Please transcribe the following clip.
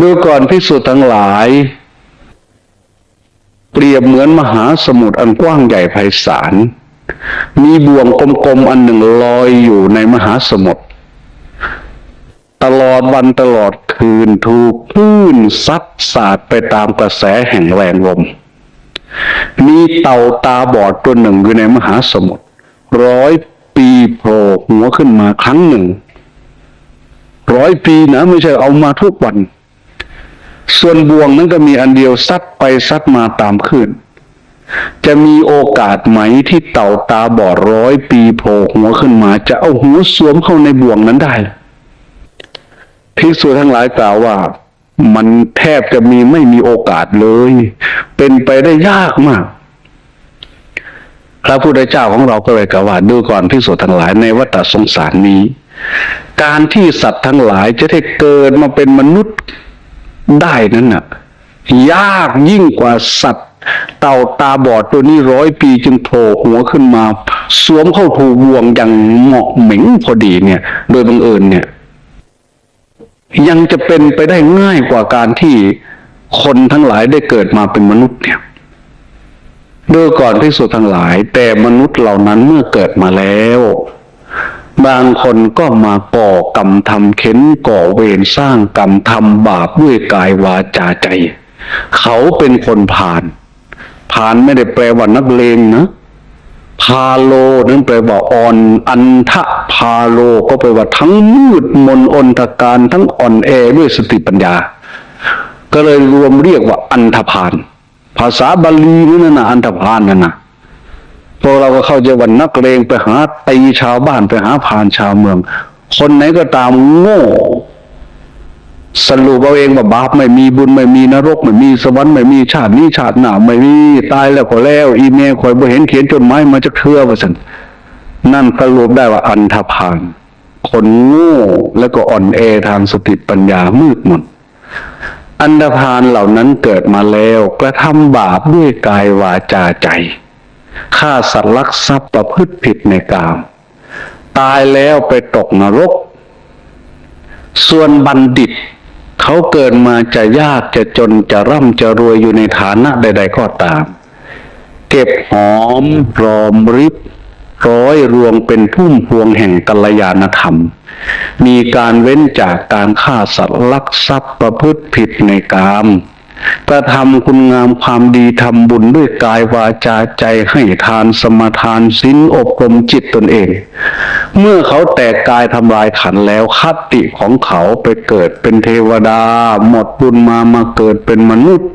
ดูก่อนพิสุทั้งหลาย เปรียบเหมือนมหาสมุทรอันกว้างใหญ่ไพศาล มีบ่วงกลมๆอันหนึ่งลอยอยู่ในมหาสมุทรตลอดวันตลอดคืนถูกคลื่นซัดสาดไปตามกระแสแห่งแรงลม มีเต่าตาบอดตัวหนึ่งอยู่ในมหาสมุทรร้อยปีโผล่หัวขึ้นมาครั้งหนึ่ง ร้อยปีนะไม่ใช่เอามาทุกวัน ส่วนบ่วงนั้นก็มีอันเดียวซัดไปซัดมาตามคลื่นจะมีโอกาสไหมที่เต่าตาบอดร้อยปีโผล่หัวขึ้นมาจะเอาหัวสวมเข้าในบ่วงนั้นได้ภิกษุทั้งหลายกล่าวว่า มันแทบจะมีไม่มีโอกาสเลย เป็นไปได้ยากมากพระพุทธเจ้าของเราก็เลยกล่าวว่าดูก่อนภิกษุทั้งหลายในวัฏสงสารนี้ การที่สัตว์ทั้งหลายจะได้เกิดมาเป็นมนุษย์ ได้นั้นน่ะ ยากยิ่งกว่าสัตว์ เต่าตาบอดตัวนี้ร้อยปีจึงโผล่หัวขึ้นมา สวมเข้าถูบ่วงอย่างเหมาะเหม็งพอดีเนี่ย โดยบังเอิญเนี่ย ยังจะเป็นไปได้ง่ายกว่าการที่คนทั้งหลายได้เกิดมาเป็นมนุษย์เนี่ยดูก่อนที่สุดทั้งหลาย แต่มนุษย์เหล่านั้นเมื่อเกิดมาแล้ว บางคนก็มาก่อกรรมทำเข็นก่อเวรสร้างกรรมทำบาปด้วยกายวาจาใจ เขาเป็นคนผ่าน ผ่านไม่ได้แปลว่านักเลงนะพาโลนั้นแปลว่าอ่อน อันทะพาโลก็แปลว่าทั้งมืดมนอนตการทั้งอ่อนแอด้วยสติปัญญา ก็เลยรวมเรียกว่าอันธพาลภาษาบาลีนั่นนะอันธพาลนั่นนะ วกเราก็เข้าใจว่านักเลงไปหาตีชาวบ้านไปหาพานชาวเมือง คนไหนก็ตามโง่ สรุปเอาเองว่าบาปไม่มีบุญไม่มีนรกไม่มีสวรรค์ไม่มีชาตินี้ชาติหน้าไม่มีตายแล้วก็แล้ว อีเมลคอยบ่เห็นเขียนจดหมายมาจากเทือว่าสันนั่นสรุปได้ว่าอันธพาลคนโง่แล้วก็อ่อนแอทางสติปัญญามืดมนอันธพาลเหล่านั้นเกิดมาแล้วกระทำบาปด้วยกายวาจาใจ ฆ่าสัตว์ลักทรัพย์ประพฤติผิดในกาม ตายแล้วไปตกนรก ส่วนบัณฑิต เขาเกิดมาจะยากจะจนจะร่ำจะรวยอยู่ในฐานะใด ๆ ก็ตาม เก็บหอมรอมริบร้อยรวงเป็นพุ่มพวงแห่งกัลยาณธรรม มีการเว้นจากการฆ่าสัตว์ลักทรัพย์ประพฤติผิดในกาม กระทำคุณงามความดีทำบุญด้วยกายวาจาใจให้ทานสมทานสินอบรมจิตตนเอง เมื่อเขาแตกกายทำลายขันแล้วคติของเขาไปเกิดเป็นเทวดา หมดบุญมามาเกิดเป็นมนุษย์